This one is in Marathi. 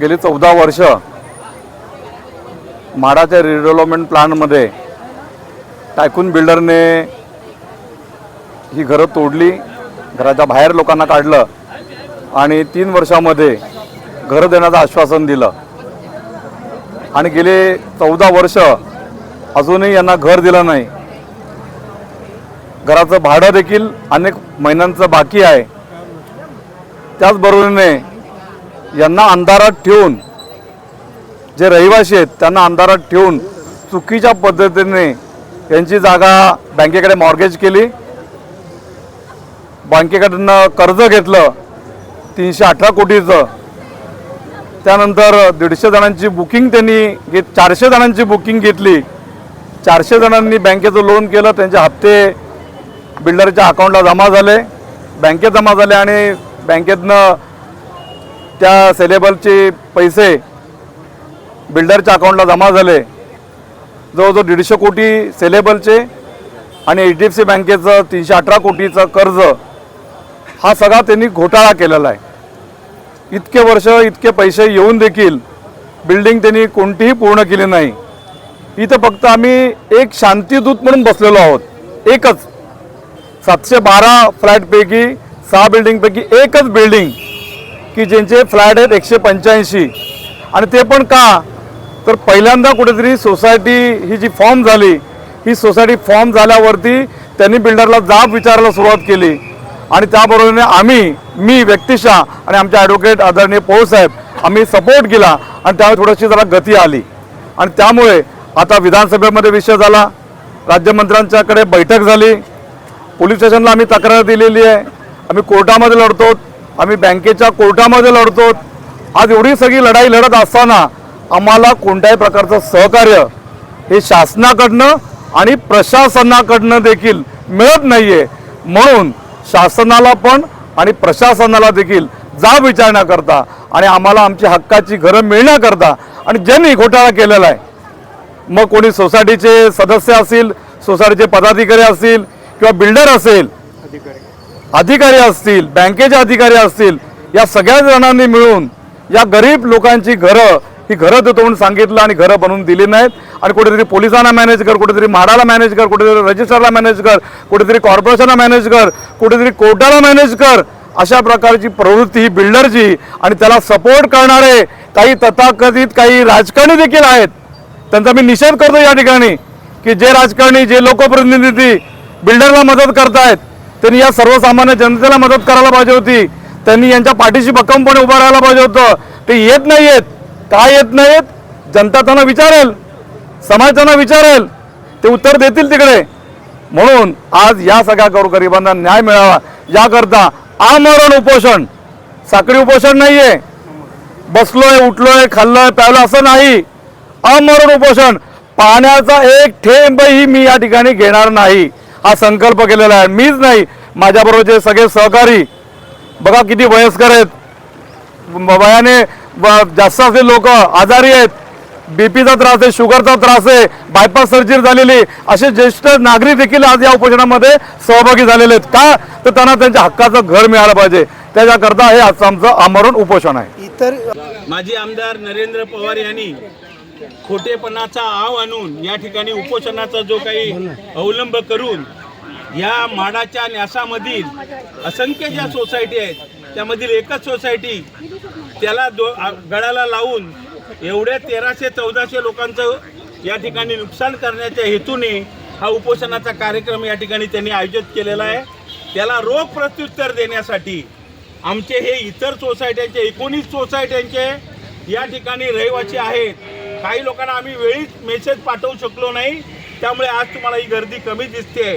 गेली चौदा वर्ष म्हाडाच्या रिडेव्हलपमेंट प्लॅनमध्ये टायकून बिल्डरने ही घरं तोडली घराच्या बाहेर लोकांना काढलं आणि तीन वर्षामध्ये घरं देण्याचं आश्वासन दिलं. आणि गेले चौदा वर्ष अजूनही यांना घर दिलं नाही. घराचं भाडं देखील अनेक महिन्यांचं बाकी आहे. त्याचबरोबरीने यांना अंधारात ठेवून जे रहिवासी आहेत त्यांना अंधारात ठेवून चुकीच्या पद्धतीने यांची जागा बँकेकडे मॉर्गेज केली. बँकेकडनं कर्ज घेतलं तीनशे अठरा कोटीचं. त्यानंतर दीडशे जणांची बुकिंग त्यांनी घेत चारशे जणांची बुकिंग घेतली. चारशे जणांनी बँकेचं लोन केलं त्यांचे हप्ते बिल्डरच्या अकाउंटला जमा झाले. बँकेत जमा झाले आणि बँकेतनं त्या सेलेबलचे पैसे बिल्डरच्या अकाउंटला जमा झाले. जवळजवळ दीडशे कोटी सेलेबलचे आणि एच डी एफ सी बँकेचं तीनशे अठरा कोटीचं कर्ज हा सगळा त्यांनी घोटाळा केलेला आहे. इतके वर्ष इतके पैसे येऊन देखील बिल्डिंग त्यांनी कोणतीही पूर्ण केली नाही. इथं फक्त आम्ही एक शांतीदूत म्हणून बसलेलो आहोत. एकच. सातशे बारा फ्लॅटपैकी सहा बिल्डिंगपैकी एकच बिल्डिंग की ज्यांचे फ्लॅट आहेत एकशे पंच्याऐंशी. आणि ते पण का? तर पहिल्यांदा कुठेतरी सोसायटी ही जी फॉर्म झाली ही सोसायटी फॉर्म झाल्यावरती त्यांनी बिल्डरला जाब विचारायला सुरुवात केली. आणि त्याबरोबरीने आम्ही मी व्यक्तिशा आणि आमचे ॲडव्होकेट आदरणीय पोळसाहेब आम्ही सपोर्ट केला आणि त्यामुळे थोडीशी जरा गती आली. आणि त्यामुळे आता विधानसभेमध्ये विषय झाला राज्यमंत्र्यांच्याकडे बैठक झाली पोलीस स्टेशनला आम्ही तक्रार दिलेली आहे आम्ही कोर्टामध्ये लढतो आम्ही बँकेच्या कोर्टामध्ये लढतो. आज एवढी सगळी लढाई लढत असताना आम्हाला कोणत्याही प्रकारचं सहकार्य हे शासनाकडनं आणि प्रशासनाकडनं देखील मिळत नाही आहे म्हणून शासनाला पण आणि प्रशासनाला देखील जाब विचारण्याकरता आणि आम्हाला आमची हक्काची घरं मिळण्याकरता आणि ज्यांनी घोटाळा केलेला आहे मग कोणी सोसायटीचे सदस्य असतील सोसायटीचे पदाधिकारी असतील किंवा बिल्डर असेल अधिकारी असतील बँकेचे अधिकारी असतील या सगळ्या जणांनी मिळून या गरीब लोकांची घरं ही घरं देतो म्हणून सांगितलं आणि घरं बनवून दिली नाहीत. आणि कुठेतरी पोलिसांना मॅनेज कर कुठेतरी म्हाडाला मॅनेज कर कुठेतरी रजिस्टरला मॅनेज कर कुठेतरी कॉर्पोरेशनला मॅनेज कर कुठेतरी कोर्टाला मॅनेज कर अशा प्रकारची प्रवृत्ती ही बिल्डरची आणि त्याला सपोर्ट करणारे काही तथाकथित काही राजकारणी देखील आहेत. त्यांचा मी निषेध करतो या ठिकाणी की जे राजकारणी जे लोकप्रतिनिधी बिल्डरला मदत करतायत त्यांनी या सर्वसामान्य जनतेला मदत करायला पाहिजे होती. त्यांनी यांच्या पाठीशी भक्कमपणे उभं राहायला पाहिजे होतं. ते येत नाही येत काय येत नाहीत जनता त्यांना विचारेल. समाज त्यांना विचारेल. ते उत्तर देतील तिकडे. म्हणून आज या सगळ्या गोरगरिबांना न्याय मिळावा. याकरता आमरण उपोषण. साखळी उपोषण नाहीये. बसलोय उठलोय खाल्लोय प्यावलं असं नाही. अमरण उपोषण. पाण्याचा एक थेंबही मी या ठिकाणी घेणार नाही. हा संकल्प केलेला आहे. मीच नाही. माझ्याबरोबरचे सगळे सहकारी बघा किती वयस्कर आहेत. वयाने जास्त असलेले लोक आजारी आहेत. बीपीचा त्रास आहे शुगरचा त्रास आहे बायपास सर्जरी झालेली असे ज्येष्ठ नागरिक देखील आज या उपोषणामध्ये सहभागी झालेले आहेत. का? तर त्यांना त्यांच्या हक्काचं घर मिळालं पाहिजे. त्याच्याकरता हे आजचं आमचं आमरण उपोषण आहे. इतर माजी आमदार नरेंद्र पवार यांनी खोटेपणाचा आव आणून या ठिकाणी उपोषणाचा जो काही अवलंब करून या माडाच्या न्यासामधील असंख्य ज्या सोसायटी आहेत त्यामधील एकच सोसायटी त्याला दो गळाला लावून एवढ्या तेराशे चौदाशे लोकांचं या ठिकाणी नुकसान करण्याच्या हेतूने हा उपोषणाचा कार्यक्रम या ठिकाणी त्यांनी आयोजित केलेला आहे. त्याला रोख प्रत्युत्तर देण्यासाठी आमचे हे इतर सोसायट्यांचे एकोणीस सोसायट्यांचे या ठिकाणी रहिवासी आहेत. काही लोकांना आम्ही वेळीच मेसेज पाठवू शकलो नाही. त्यामुळे आज तुम्हाला ही गर्दी कमी दिसते